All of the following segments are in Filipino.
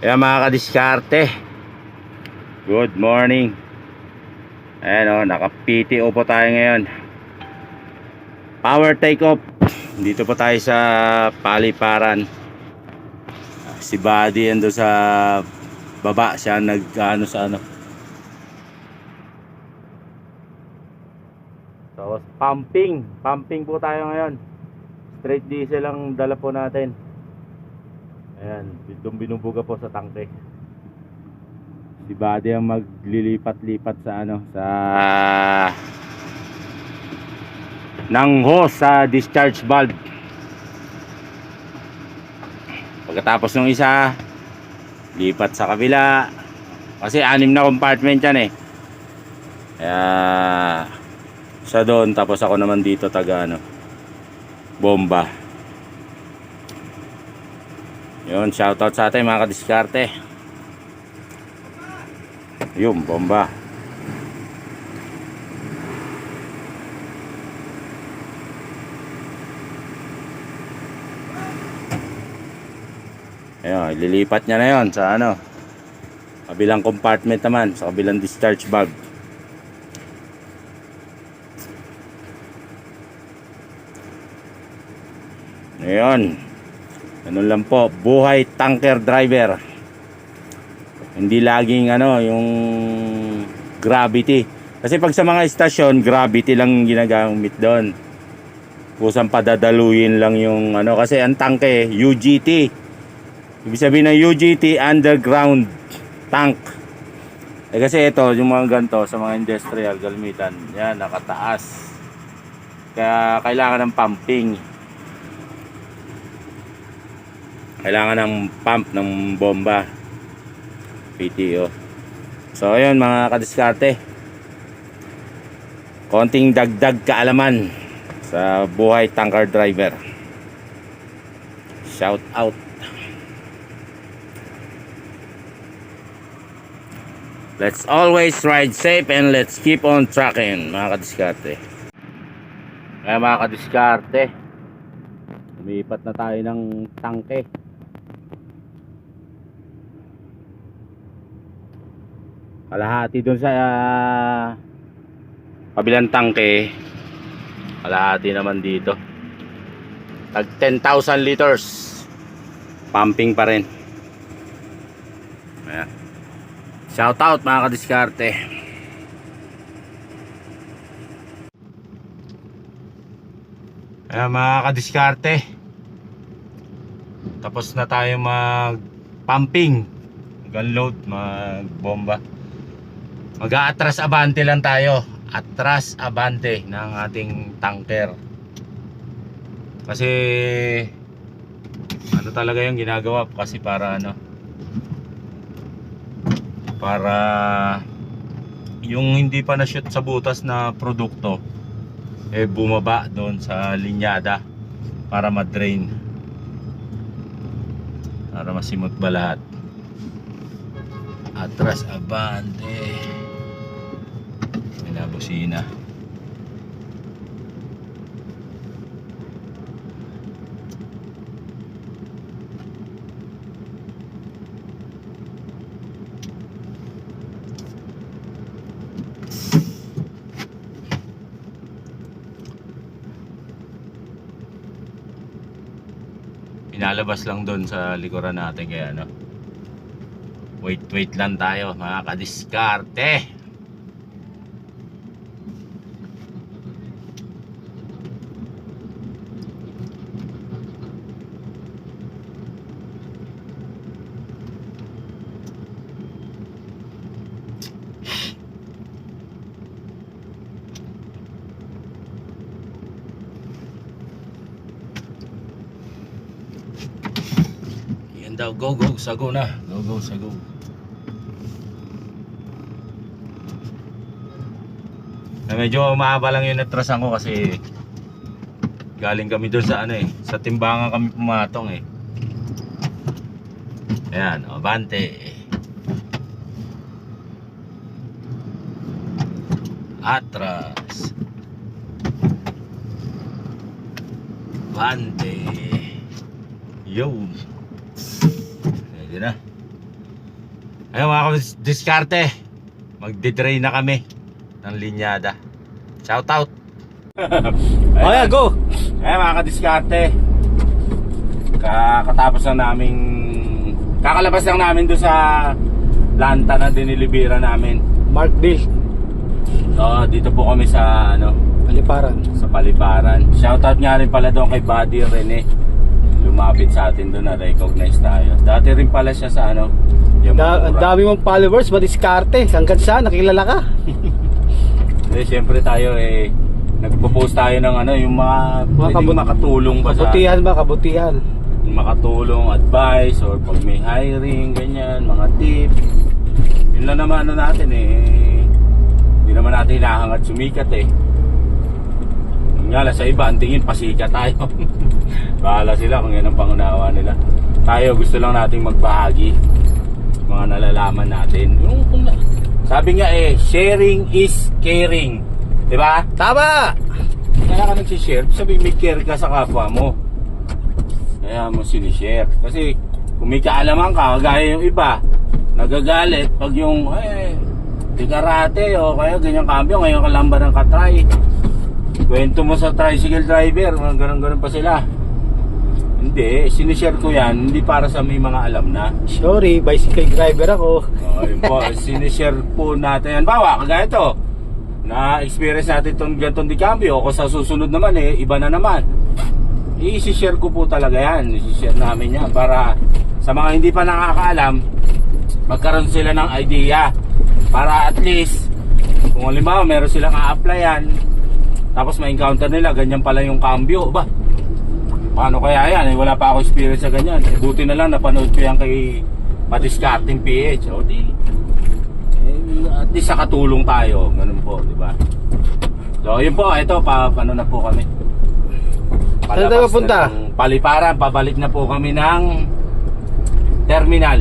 Kaya mga kadiskarte. Good morning. Ayan o, naka-PTO po tayo ngayon. Power take off. Dito po tayo sa paliparan. Si Buddy ando sa baba. Siya nag ano sa ano. So pumping. Pumping po tayo ngayon. Straight diesel ang dala po natin Ayan, doon binubuga po sa tangke. Si Buddy ang maglilipat-lipat sa ano, sa ng hose sa discharge valve. Pagkatapos ng isa, lipat sa kabila. Kasi anim na compartment yan eh. Kaya siya doon tapos ako naman dito taga ano, bomba. Yun, shoutout sa atin mga kadiskarte. Yun, bomba. Ayun, ililipat niya na yon sa ano. Kabilang compartment naman, sa kabilang discharge valve. Ayun. Ganun lang po, buhay tanker driver. Hindi laging ano, yung gravity. Kasi pag sa mga istasyon, gravity lang ginagamit doon. Kusang padadaluyin lang yung ano, kasi ang tangke, UGT. Ibig sabihin ng UGT, underground tank. Eh kasi ito, yung mga ganito sa mga industrial galmitan, yan, nakataas. Kaya kailangan ng pumping kailangan ng pump ng bomba. PTO so ayun mga kadiskarte. Konting dagdag kaalaman sa buhay tanker driver. Shout out. Let's always ride safe and let's keep on trucking mga kadiskarte. Kaya mga kadiskarte lumipat na tayo ng tangke kalahati dun sa ah, kabilang tangke. Kalahati naman dito. Tag 10,000 liters. Pumping pa rin. Ayan. shout out mga kadiskarte. Ayan mga kadiskarte. Tapos na tayo mag pumping mag-unload mag bomba mag-aatras abante lang tayo. Atras abante ng ating tanker. Kasi ano talaga yung ginagawa kasi para ano para yung hindi pa na-shoot sa butas na produkto eh bumaba doon sa linyada para ma-drain. Para masimot ba lahat? Atras abante nabusina pinalabas lang doon sa likuran natin kaya ano. Wait wait lang tayo mga kadiskarte yan daw go go sago na. Go go sago na medyo mahaba lang yung natrasan ko kasi galing kami doon sa ano eh sa timbangan kami pumatong eh. Ayan o bante. Atras. Bante. Yun pwede na Ayun mga diskarte. Magde-drain na kami ng linyada. Shout out. Oh yeah, go! Ayun mga kadiskarte. Kakatapos lang naming kakalabas lang namin doon sa lanta na dinilibira namin. Mark Bill, So, dito po kami sa ano, Paliparan. sa Paliparan. Shoutout nga rin pala doon kay Buddy Rene. Lumapit sa atin doon na recognize tayo. Dati rin pala siya sa ano, yung Da, ang dami mong followers, madiskarte. Hanggang saan, nakilala ka. Eh, siyempre tayo eh nagpo-post tayo ng ano, yung mga, mga kabut- makatulong ba sa Kabutihan ba, kabutihan. makatulong advice or pag may hiring ganyan, mga tip. Yun lang naman ano natin eh. Hindi naman natin hinahangat sumikat eh. Nga sa iba, ang tingin pasikat tayo. Bahala sila kung yan ang pangunawa nila. Tayo gusto lang nating magbahagi mga nalalaman natin. Yung, sabi nga eh, sharing is caring. 'Di ba? Tama! Kaya ka nagsishare, sabi may care ka sa kapwa mo. Kaya mo sinishare. Kasi kung may kaalaman ka, kagaya yung iba, nagagalit pag yung, eh, di karate o kaya ganyan cambio, ngayon ka lang ba ng katry. Kwento mo sa tricycle driver, ganun-ganun pa sila. Hindi, sinishare ko yan, hindi para sa may mga alam na. Sorry, bicycle driver ako. Oh, yun po, sinishare po natin yan. Bawa, kagaya ito. Na-experience natin itong gantong di cambio. Kung sa susunod naman eh, iba na naman. I-share ko po talaga yan. I-share namin yan para sa mga hindi pa nakakaalam, magkaroon sila ng idea. Para at least, kung halimbawa meron silang a-applyan, tapos ma-encounter nila, ganyan pala yung cambio. Ba, paano kaya yan? Eh, wala pa ako experience sa ganyan. Eh, buti na lang napanood ko yan kay Madiscarding PH. O di, eh, at least sa katulong tayo. Ganun po, di ba? So, yun po. Ito, pa, ano na po kami. Saan tayo ng Paliparan. Pabalik na po kami ng terminal.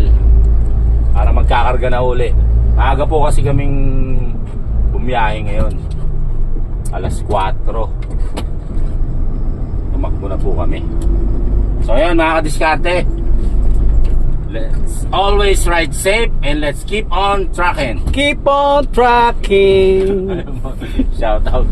Para magkakarga na uli. Maaga po kasi kaming bumiyahe ngayon. Alas 4. Tumakbo na po kami. So, ayun mga kadiskarte. Let's always ride safe and let's keep on trucking. Keep on tracking. Shout out.